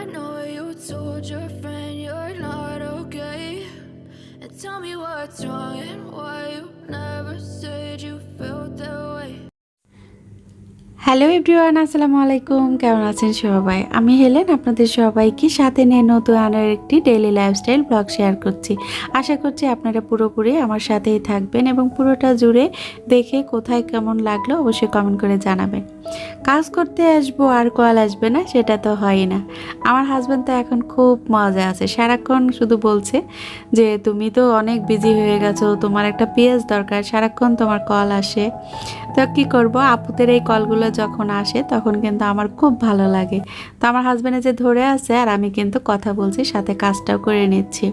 I know you told your friend you're not okay. And tell me what's wrong and why you never said you felt that way. Hello everyone, আসসালামু আলাইকুম। কেমন আছেন সবাই? আমি Helen, আপনাদের সবাইকে সাথে নিয়ে নতুন আরও একটি ডেইলি লাইফস্টাইল ব্লগ শেয়ার করছি। আশা করছি আপনারা পুরোপুরি আমার সাথেই থাকবেন এবং পুরোটা জুড়ে দেখে কোথায় কেমন লাগল অবশ্যই কমেন্ট করে জানাবেন। কাজ করতে আসব, আর কল আসবে না, সেটা তো হয় না। আমার হাজব্যান্ড তো এখন খুব মজা আছে, সারাক্ষণ শুধু বলছে যে, তুমি তো অনেক বিজি হয়ে গেছো, তোমার একটা পিএস দরকার, সারাক্ষণ তোমার কল আসে। তো কী করব, আপুদের এই কলগুলো যখন আসে তখন কিন্তু আমার খুব ভালো লাগে। তো আমার হাজব্যান্ডে যে ধরে আছে আর আমি কিন্তু কথা বলছি, সাথে কাজটাও করে নিচ্ছি।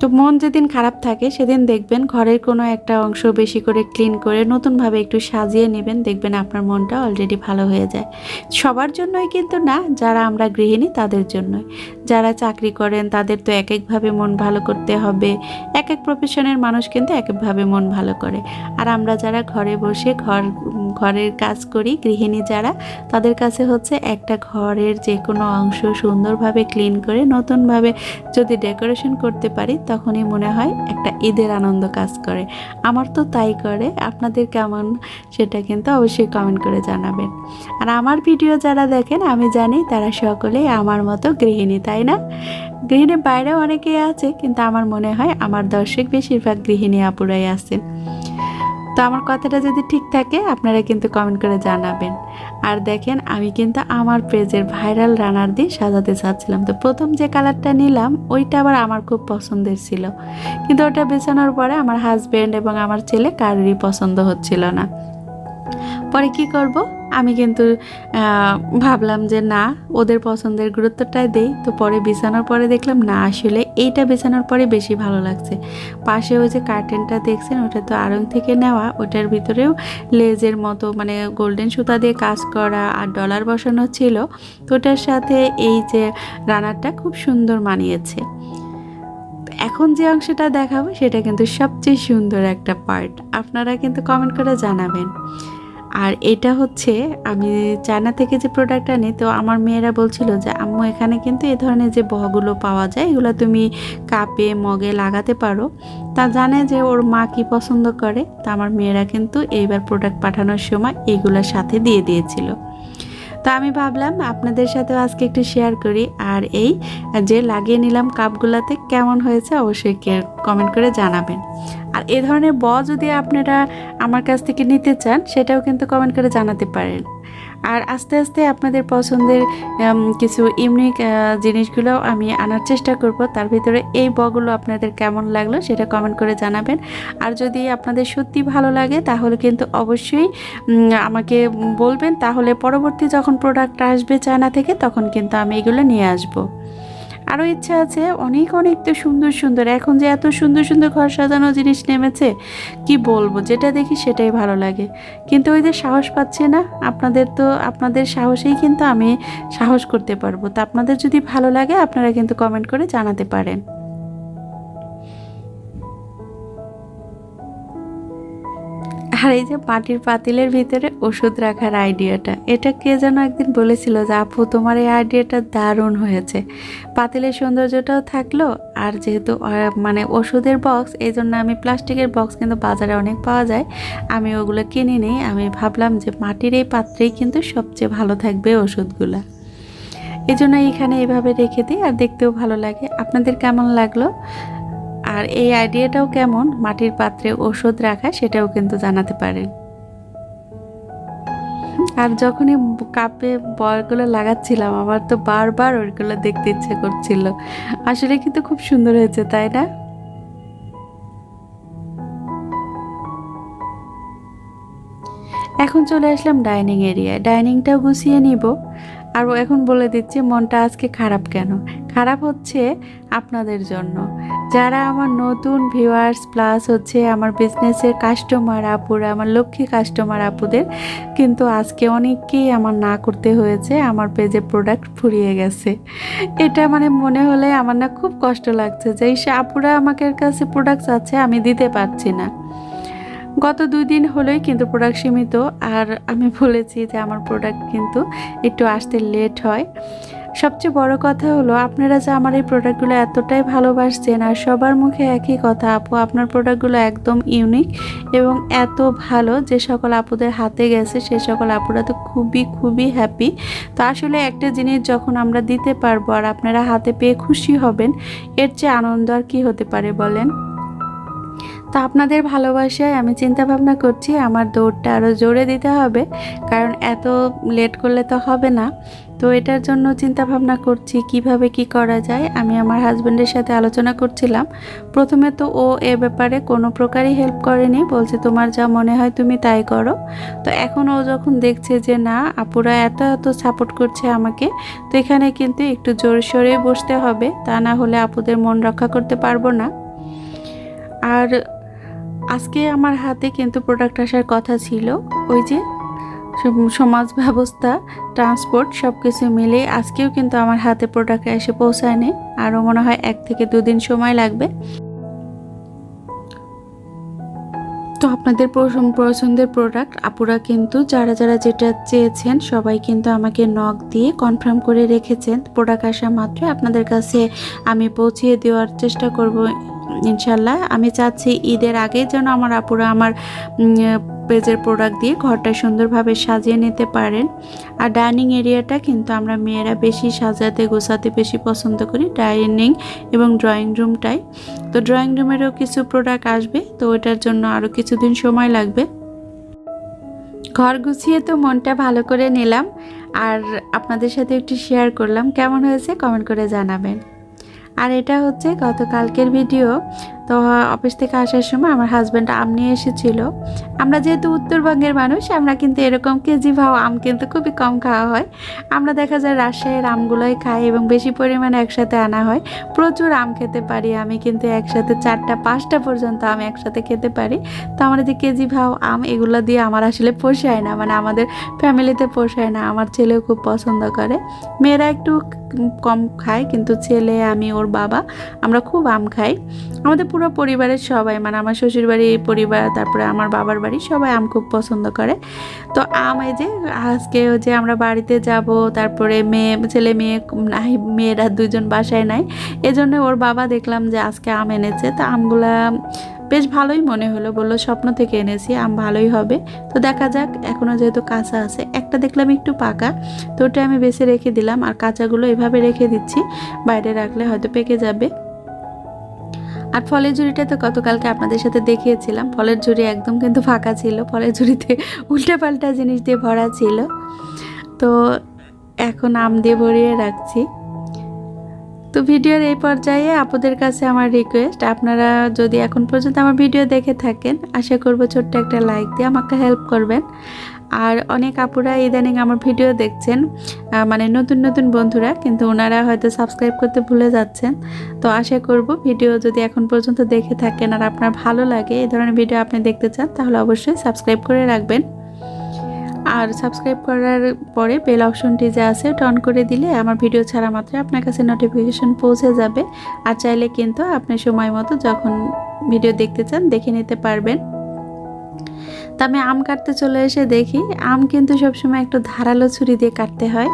তো মন যেদিন খারাপ থাকে, সেদিন দেখবেন ঘরের কোনো একটা অংশ বেশি করে ক্লিন করে নতুনভাবে একটু সাজিয়ে নেবেন, দেখবেন আপনার মনটা অলরেডি ভালো হয়ে যায়। সবার জন্যই কিন্তু না, যারা আমরা গৃহিণী তাদের জন্যই। যারা চাকরি করেন তাদের তো এক একভাবে মন ভালো করতে হবে। এক এক প্রফেশনের মানুষ কিন্তু এক একভাবে মন ভালো করে। আর আমরা যারা ঘরে বসে ঘর, ঘরের কাজ করি, গৃহিণী যারা, তাদের কাছে হচ্ছে একটা ঘরের যে কোনো অংশ সুন্দরভাবে ক্লিন করে নতুনভাবে যদি ডেকোরেশন করতে পারি তখনই মনে হয় একটা ঈদের আনন্দ কাজ করে। আমার তো তাই করে। আপনাদের কেমন সেটা কিন্তু অবশ্যই কমেন্ট করে জানাবেন। আর আমার ভিডিও যারা দেখেন, আমি জানি তারা সকলেই আমার মতো গৃহিণী, তাই না? গৃহিণীর বাইরেও অনেকেই আছে, কিন্তু আমার মনে হয় আমার দর্শক বেশিরভাগ গৃহিণী আপুরাই আছেন। তো আমার কথাটা যদি ঠিক থাকে, আপনারা কিন্তু কমেন্ট করে জানাবেন। আর দেখেন, আমি কিন্তু আমার পেজের ভাইরাল রানার দিয়ে সাজাতে চাচ্ছিলাম। তো প্রথম যে কালারটা নিলাম, ওইটা আবার আমার খুব পছন্দের ছিল। কিন্তু ওটা বেছানোর পরে আমার হাজব্যান্ড এবং আমার ছেলে কারোরই পছন্দ হচ্ছিল না। পরে কি করব? আমি কিন্তু ভাবলাম যে না, ওদের পছন্দের গুরুত্বটাই দেই। তো পরে বিছানোর পরে দেখলাম, না, আসলে এইটা বিছানোর পরে বেশি ভালো লাগছে। পাশে ওই যে কার্টেনটা দেখছেন, ওটা তো আড়ং থেকে নেওয়া। ওটার ভিতরেও লেজের মতো মানে গোল্ডেন সুতা দিয়ে কাজ করা আর ডলার বসানো ছিল। তো ওটার সাথে এই যে রানারটা খুব সুন্দর মানিয়েছে। এখন যে অংশটা দেখাবো, সেটা কিন্তু সবচেয়ে সুন্দর একটা পার্ট আপনারা কিন্তু কমেন্ট করে জানাবেন। আর এটা হচ্ছে আমি চায়না থেকে যে প্রোডাক্ট আনি, তো আমার মেয়েরা বলছিল যে, আম্মু, এখানে কিন্তু এ ধরনের যে বহগুলো পাওয়া যায়, এগুলো তুমি কাপে, মগে লাগাতে পারো। তা জানে যে ওর মা কি পছন্দ করে, তা আমার মেয়েরা কিন্তু এইবার প্রোডাক্ট পাঠানোর সময় এইগুলোর সাথে দিয়ে দিয়েছিল। তো আমি ভাবলাম আপনাদের সাথেও আজকে একটু শেয়ার করি। আর এই যে লাগিয়ে নিলাম কাপগুলোতে কেমন হয়েছে অবশ্যই কমেন্ট করে জানাবেন। আর এ ধরনের ব যদি আপনারা আমার কাছ থেকে নিতে চান, সেটাও কিন্তু কমেন্ট করে জানাতে পারেন। আর আস্তে আস্তে আপনাদের পছন্দের কিছু ইউনিক জিনিসগুলো আমি আনার চেষ্টা করব। তার ভিতরে এই বগুলো আপনাদের কেমন লাগল সেটা কমেন্ট করে জানাবেন। আর যদি আপনাদের সত্যি ভালো লাগে তাহলে কিন্তু অবশ্যই আমাকে বলবেন। তাহলে পরবর্তী যখন প্রোডাক্ট আসবে চায়না থেকে তখন কিন্তু আমি এগুলো নিয়ে আসব। আরও ইচ্ছা আছে, অনেক অনেক তো সুন্দর সুন্দর। এখন যে এত সুন্দর সুন্দর ঘর সাজানো জিনিস নেমেছে, কি বলব? যেটা দেখি সেটাই ভালো লাগে। কিন্তু ওই যে সাহস পাচ্ছে না, আপনাদের তো, আপনাদের সাহসেই কিন্তু আমি সাহস করতে পারব। তা আপনাদের যদি ভালো লাগে, আপনারা কিন্তু কমেন্ট করে জানাতে পারেন। আর এই যে মাটির পাতিলের ভিতরে ওষুধ রাখার আইডিয়াটা, এটা কে যেন একদিন বলেছিল যে, আপু, তোমার এই আইডিয়াটা দারুণ হয়েছে। পাতিলের সৌন্দর্যটাও থাকল, আর যেহেতু মানে ওষুধের বক্স এই জন্য আমি প্লাস্টিকের বক্স কিন্তু বাজারে অনেক পাওয়া যায়। আমি ওগুলো কিনে নিই। আমি ভাবলাম যে, মাটির এই পাত্রেই কিন্তু সবচেয়ে ভালো থাকবে ওষুধগুলা। এই জন্য এইখানে এইভাবে রেখে দিই, আর দেখতেও ভালো লাগে। আপনাদের কেমন লাগল? আর এই আইডিয়াটাও কেমন? মাটির পাত্রে ওষুধ রাখা, সেটাও কিন্তু জানাতে পারেন আর যখনই কাপে বলগুলো লাগাচ্ছিলাম, আমার তো বারবার ওইগুলো দেখতে ইচ্ছে করছিল। আসলে কিন্তু খুব সুন্দর হয়েছে, তাই না? এখন চলে আসলাম ডাইনিং এরিয়ায়। ডাইনিংটাও গুছিয়ে নিব। আর এখন বলে দিচ্ছি, মনটা আজকে খারাপ কেন? খারাপ হচ্ছে আপনাদের জন্য। যারা আমার নতুন ভিউয়ার্স প্লাস হচ্ছে আমার বিজনেসের কাস্টমার আপুরা, আমার লক্ষ্মী কাস্টমার আপুদের, কিন্তু আজকে অনেককেই আমার না করতে হয়েছে, আমার পেজে প্রোডাক্ট ফুরিয়ে গেছে। এটা মানে মনে হলে আমার না খুব কষ্ট লাগছে যে এই আপুরা আমাকে কাছে প্রোডাক্টস আছে, আমি দিতে পারছি না। গত দুই দিন হলোই কিন্তু প্রোডাক্ট সীমিত, আর আমি বলেছি যে, আমার প্রোডাক্ট কিন্তু একটু আসতে লেট হয়। সবচেয়ে বড় কথা হলো, আপনারা যে আমার এই প্রোডাক্টগুলো এতটাই ভালোবাসছেন আর সবার মুখে একই কথা, আপু, আপনার প্রোডাক্টগুলো একদম ইউনিক এবং এত ভালো যে সকল আপুদের হাতে গেছে, সে সকল আপুরা তো খুবই খুবই হ্যাপি তো আসলে একটা জিনিস যখন আমরা দিতে পারব আর আপনারা হাতে পেয়ে খুশি হবেন, এর চেয়ে আনন্দ আর কী হতে পারে বলেন? তো আপনাদের ভালোবাসায় আমি চিন্তা ভাবনা করছি আমার দৌড়টা আরও জোরে দিতে হবে, কারণ এত লেট করলে তো হবে না। তো এটার জন্য চিন্তা ভাবনা করছি কীভাবে কি করা যায়। আমি আমার হাজব্যান্ডের সাথে আলোচনা করছিলাম। প্রথমে তো ও এ ব্যাপারে কোনো প্রকারই হেল্প করেনি। বলছে, তোমার যা মনে হয় তুমি তাই করো। তো এখন ও যখন দেখছে যে, না, আপুরা এত এত সাপোর্ট করছে আমাকে, তো এখানে কিন্তু একটু জোরে সোরে বসতে হবে। তা না হলে আপুদের মন রক্ষা করতে পারব না। আর আজকে আমার হাতে কিন্তু প্রোডাক্ট আসার কথা ছিল। ওই যে সমাজ ব্যবস্থা ট্রান্সপোর্ট সব কিছু মিলে আজকেও কিন্তু আমার হাতে প্রোডাক্ট এসে পৌঁছায়নি আরও মনে হয় এক থেকে দুদিন সময় লাগবে। তো আপনাদের পছন্দ- পছন্দের প্রোডাক্ট আপুরা কিন্তু যারা যারা যেটা চেয়েছেন সবাই কিন্তু আমাকে নক দিয়ে কনফার্ম করে রেখেছেন। প্রোডাক্ট আসা মাত্র আপনাদের কাছে আমি পৌঁছিয়ে দেওয়ার চেষ্টা করব। ইনশাল্লাহ। আমি চাচ্ছি ঈদের আগে যেন আমার আপুরা আমার পেজের প্রোডাক্ট দিয়ে ঘরটা সুন্দরভাবে সাজিয়ে নিতে পারেন। আর ডাইনিং এরিয়াটা কিন্তু আমরা মেয়েরা বেশি সাজাতে, গোছাতে বেশি পছন্দ করি ডাইনিং এবং ড্রয়িং রুমটাই তো ড্রয়িং রুমেরও কিছু প্রোডাক্ট আসবে, তো ওটার জন্য আরও কিছুদিন সময় লাগবে। ঘর গুছিয়ে তো মনটা ভালো করে নিলাম, আর আপনাদের সাথে একটু শেয়ার করলাম। কেমন হয়েছে? কমেন্ট করে জানাবেন। আর এটা হচ্ছে গতকালকের ভিডিও। তো অফিস থেকে আসার সময় আমার হাজব্যান্ড আম নিয়ে এসেছিল। আমরা যেহেতু উত্তরবঙ্গের মানুষ, আমরা কিন্তু এরকম কেজি ভাও আম কিন্তু খুবই কম খাওয়া হয়। আমরা দেখা যায় রাজশাহীর আমগুলোই খাই এবং বেশি পরিমাণে একসাথে আনা হয়। প্রচুর আম খেতে পারি আমি কিন্তু একসাথে চারটা, পাঁচটা পর্যন্ত আম একসাথে খেতে পারি। তো আমার যে কেজি ভাও আম, এগুলো দিয়ে আমার আসলে পোষায় না মানে আমাদের ফ্যামিলিতে পোষায় না। আমার ছেলেও খুব পছন্দ করে। মেয়েরা একটু কম খায়, কিন্তু ছেলে, আমি, ওর বাবা, আমরা খুব আম খাই। আমাদের পুরো পরিবারের সবাই মানে আমার শ্বশুর শ্বশুরবাড়ি পরিবার, তারপরে আমার বাবার বাড়ি সবাই আম খুব পছন্দ করে। তো আম এই যে, আজকে যে আমরা বাড়িতে যাব, তারপরে মেয়ে, ছেলে মেয়ে নাই, মেয়েরা দুজন বাসায় নাই, এজন্য ওর বাবা দেখলাম যে আজকে আম এনেছে। তো আমগুলা বেশ ভালোই মনে হলো, বলল স্বপ্ন থেকে এনেছি, আম ভালোই হবে। তো দেখা যাক এখনও যেহেতু কাঁচা আছে, একটা দেখলাম একটু পাকা, তো ওটা আমি বেছে রেখে দিলাম, আর কাঁচাগুলো এভাবে রেখে দিচ্ছি, বাইরে রাখলে হয়তো পেকে যাবে। আর ফলের ঝুড়িটা তো গতকালকে আপনাদের সাথে দেখিয়েছিলাম। ফলের ঝুড়ি একদম কিন্তু ফাঁকা ছিল। ফলের ঝুড়িতে উল্টাপাল্টা জিনিস দিয়ে ভরা ছিল। তো এখন আম দিয়ে ভরিয়ে রাখছি। তো ভিডিওর এই পর্যায়ে আপনাদের কাছে আমার রিকোয়েস্ট আপনারা যদি এখন পর্যন্ত আমার ভিডিও দেখে থাকেন, আশা করব ছোট্ট একটা লাইক দিয়ে আমাকে হেল্প করবেন। আর অনেক আপুরা ইদানিং আমার ভিডিও দেখছেন মানে নতুন নতুন বন্ধুরা, কিন্তু ওনারা হয়তো সাবস্ক্রাইব করতে ভুলে যাচ্ছেন। তো আশা করব ভিডিও যদি এখন পর্যন্ত দেখে থাকেন আর আপনার ভালো লাগে, এই ধরনের ভিডিও আপনি দেখতে চান, তাহলে অবশ্যই সাবস্ক্রাইব করে রাখবেন। আর সাবস্ক্রাইব করার পরে বেল অপশনটি যে আছে, ওটা অন করে দিলে আমার ভিডিও ছাড়া মাত্র আপনার কাছে নোটিফিকেশন পৌঁছে যাবে। আর চাইলে কিন্তু আপনি সময় মতো যখন ভিডিও দেখতে চান, দেখে নিতে পারবেন। তা আমি আম কাটতে চলে এসে দেখি, আম কিন্তু সবসময় একটু ধারালো ছুরি দিয়ে কাটতে হয়।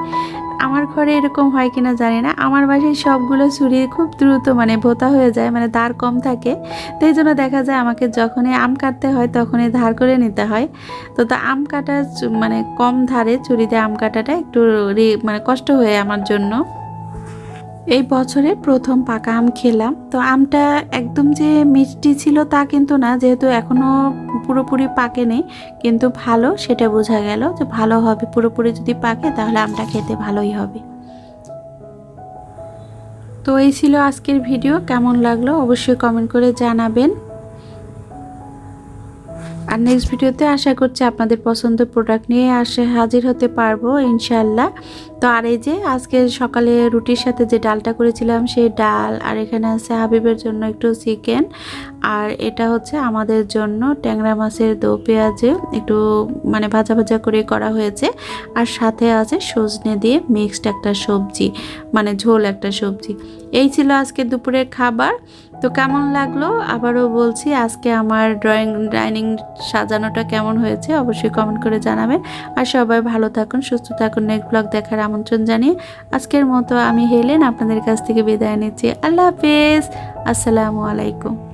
আমার ঘরে এরকম হয় কিনা জানি না, আমার বাসায় সবগুলো ছুরি খুব দ্রুত মানে ভোতা হয়ে যায় মানে দাঁড় কম থাকে। তো এই জন্য দেখা যায় আমাকে যখনই আম কাটতে হয় তখনই ধার করে নিতে হয়। তো তা আম কাটা মানে কম ধারে ছুরিতে আম কাটাটা একটু মানে কষ্ট হয়ে আমার জন্য। এই বছরে প্রথম পাকা আম খেলাম। তো আমটা একদম যে মিষ্টি ছিল তা কিন্তু না, যেহেতু এখনও পুরোপুরি পাকে নেই, কিন্তু ভালো সেটা বোঝা গেল যে ভালো হবে, পুরোপুরি যদি পাকে তাহলে আমটা খেতে ভালোই হবে। তো এই ছিল আজকের ভিডিও, কেমন লাগল অবশ্যই কমেন্ট করে জানাবেন। আর নেক্সট ভিডিওতে আশা করছি আপনাদের পছন্দের প্রোডাক্ট নিয়ে আসে হাজির হতে পারব ইনশাল্লাহ তো আর এই যে আজকে সকালে রুটির সাথে যে ডালটা করেছিলাম, সেই ডাল আর এখানে আছে হাবিবের জন্য একটু চিকেন আর এটা হচ্ছে আমাদের জন্য ট্যাংরা মাছের দো পেঁয়াজে একটু মানে ভাজা ভাজা করে করা হয়েছে। আর সাথে আছে সজনে দিয়ে মিক্সড একটা সবজি মানে ঝোল একটা সবজি। এই ছিল আজকে দুপুরের খাবার। তো কেমন লাগল? আবারও বলছি, আজকে আমার ড্রয়িং ডাইনিং সাজানোটা কেমন হয়েছে অবশ্যই কমেন্ট করে জানাবেন। আর সবাই ভালো থাকুন, সুস্থ থাকুন নেক্সট ব্লগ দেখার আমন্ত্রণ জানিয়ে আজকের মতো আমি হেলেন, আপনাদের কাছ থেকে বিদায় নিচ্ছি। আল্লাহ হাফেজ, আসসালামু আলাইকুম।